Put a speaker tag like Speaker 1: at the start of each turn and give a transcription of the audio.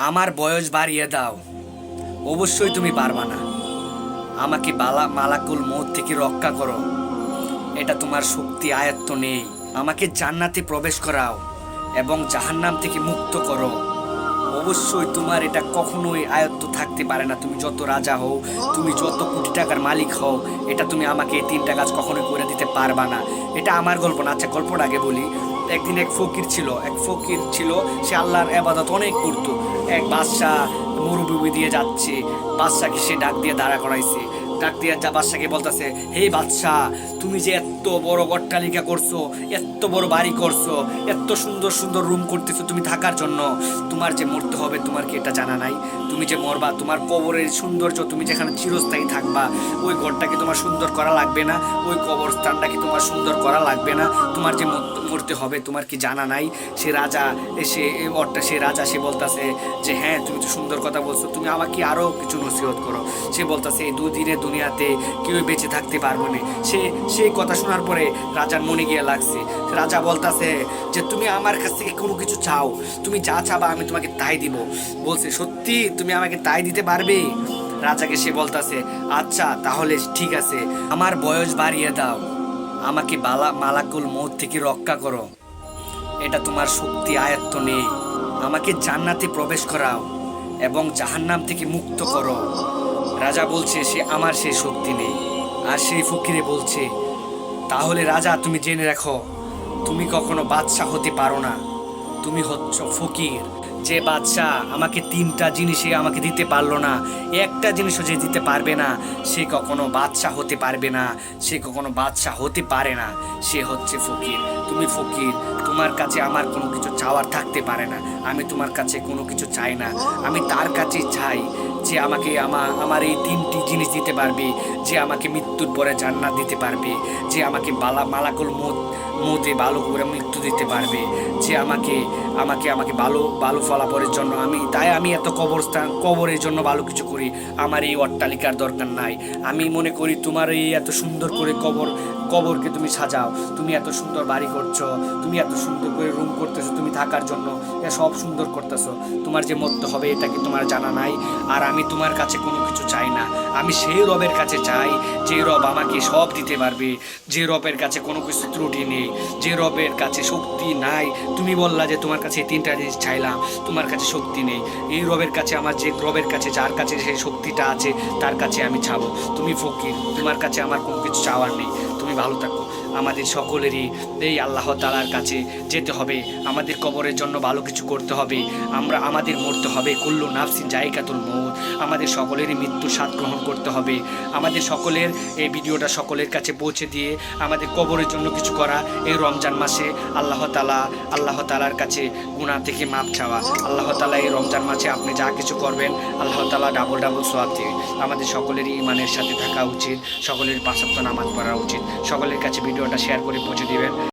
Speaker 1: আমার বয়স বাড়িয়ে দাও। অবশ্যই তুমি পারবা না। আমাকে বালা, মালাকুল মৌত থেকে রক্ষা করো। এটা তোমার শক্তি আয়ত্ত নেই। আমাকে জান্নাতে প্রবেশ করাও এবং জাহান্নাম থেকে মুক্ত করো। অবশ্যই তোমার এটা কখনোই আয়ত্ত থাকতে পারে না। তুমি যত রাজা হও, তুমি যত কোটি টাকার মালিক হও, এটা তুমি আমাকে এই তিনটা কাজ কখনোই করে দিতে পারবা না। এটা আমার গল্প না। আচ্ছা গল্পটা আগে বলি। একদিন এক ফকির ছিল, এক ফকির ছিল, সে আল্লাহর আবাদত অনেক করত। এক বাদশাহ মরুভূমি দিয়ে যাচ্ছে বাদশাকে সে ডাক দিয়ে দাঁড়া করাইছে। ডাক দিয়ে বাদশাকে বলতেছে, হে বাদশাহ, তুমি যে এত বড় অট্টালিকা করছ, এত বড় বাড়ি করছ, এত সুন্দর সুন্দর রুম করতেছো তুমি থাকার জন্য। তোমার যে মরতে হবে, তোমার কি এটা জানা নাই? তুমি যে মরবা, তোমার কবরের সৌন্দর্য, তুমি যেখানে চিরস্থায়ী থাকবা, ওই ঘরটাকে তোমার সুন্দর করা লাগবে না, ওই কবরস্থানটাকে তোমার সুন্দর করা লাগবে না। তোমার যে মরতে হবে, তোমার কি জানা নাই? সে রাজা এসে অট্টা সে রাজা, সে বলতাছে যে হ্যাঁ তুমি তো সুন্দর কথা বলছো, তুমি আমাকে আরও কিছু নসিহত করো। সে বলতাছে, এই দুদিনে দুনিয়াতে কেউ বেঁচে থাকতে পারব না। সে সেই কথা শোনার পরে রাজার মনে গিয়ে লাগছে। রাজা বলতাছে যে, তুমি আমার কাছ থেকে কোনো কিছু চাও। তুমি যা চাবা আমি তোমাকে তাই দিব। বলছে, সত্যি? তুমি আমাকে তাই দিতে পারবে? রাজাকে সে বলতাছে আচ্ছা তাহলে ঠিক আছে। আমার বয়স বাড়িয়ে দাও। আমাকে বালা, মালাকুল মৌত থেকে রক্ষা করো। এটা তোমার শক্তি আয়ত্ত নেই। আমাকে জান্নাতে প্রবেশ করাও এবং জাহান্নাম থেকে মুক্ত করো। রাজা বলছে, সে আমার সেই শক্তি নেই। আর সেই ফকিরে বলছে তাহলে রাজা, তুমি জেনে রাখো, তুমি কখনো বাদশাহ হতে পারো না। তুমি হচ্ছ ফকির। যে বাদশাহ আমাকে তিনটা জিনিসে আমাকে দিতে পারল না, একটা জিনিসও যে দিতে পারবে না, সে কখনো বাদশাহ হতে পারবে না, সে কখনো বাদশাহ হতে পারে না, সে হচ্ছে ফকির। তুমি ফকির তোমার কাছে আমার কোনো কিছু চাওয়ার থাকতে পারে না। আমি তোমার কাছে কোনো কিছু চাই না। আমি তার কাছে চাই যে আমাকে আমার আমার এই তিনটি জিনিস দিতে পারবে, যে আমাকে মৃত্যুর পরে জান্নাত দিতে পারবে, যে আমাকে বালা, মালাকুল মত মতে ভালো করে মৃত্যু দিতে পারবে, যে আমাকে আমাকে আমাকে ভালো ভালো ফলাফলের জন্য আমি, তাই আমি এত কবরস্থান, কবরের জন্য ভালো কিছু করি, আমার এই অট্টালিকার দরকার নাই। আমি মনে করি তোমার এই এত সুন্দর করে কবর, কবরকে তুমি সাজাও, তুমি এত সুন্দর বাড়ি করছ, তুমি এত সুন্দর করে রুম করতেছো, তুমি থাকার জন্য। এ সব সুন্দর করতেছো। তোমার যে মত হবে, এটা কি তোমার জানা নাই? আর আমি তোমার কাছে কোনো কিছু চাই না। আমি সেই রবের কাছে চাই, যে রব আমাকে সব দিতে পারবে। যে রবের কাছে কোনো কিছু ত্রুটি নেই। যে রবের কাছে শক্তি নাই। তুমি বললা যে তোমার কাছে তিনটা জিনিস চাইলাম, তোমার কাছে শক্তি নেই। এই রবের কাছে আমার যে, রবের কাছে যার কাছে সেই শক্তিটা আছে, তার কাছে আমি চাবো। তুমি ফকির, তোমার কাছে আমার কোনো কিছু চাওয়ার নেই। তুমি ভালো থাকো। আমাদের সকলেরই এই আল্লাহ তালার কাছে যেতে হবে। আমাদের কবরের জন্য ভালো কিছু করতে হবে। আমরা, আমাদের মরতে হবে। কুল্লু নাফসিন জায়গাতুল মৌত আমাদের সকলেরই মৃত্যু স্বাদ গ্রহণ করতে হবে। আমাদের সকলের এই ভিডিওটা সকলের কাছে পৌঁছে দিয়ে আমাদের কবরের জন্য কিছু করা। এই রমজান মাসে আল্লাহ তালা আল্লাহ তালার কাছে গুণা থেকে মাপ চাওয়া। আল্লাহ তালা এই রমজান মাসে আপনি যা কিছু করবেন, আল্লাহ তালা ডাবল ডাবল সোয়াব দিবে আমাদের সকলেরই ইমানের সাথে থাকা উচিত। সকলের পাঁচাত্ত নামাজ পড়া উচিত। সকলের কাছে ভিডিওটা শেয়ার করে পৌঁছে দিবেন।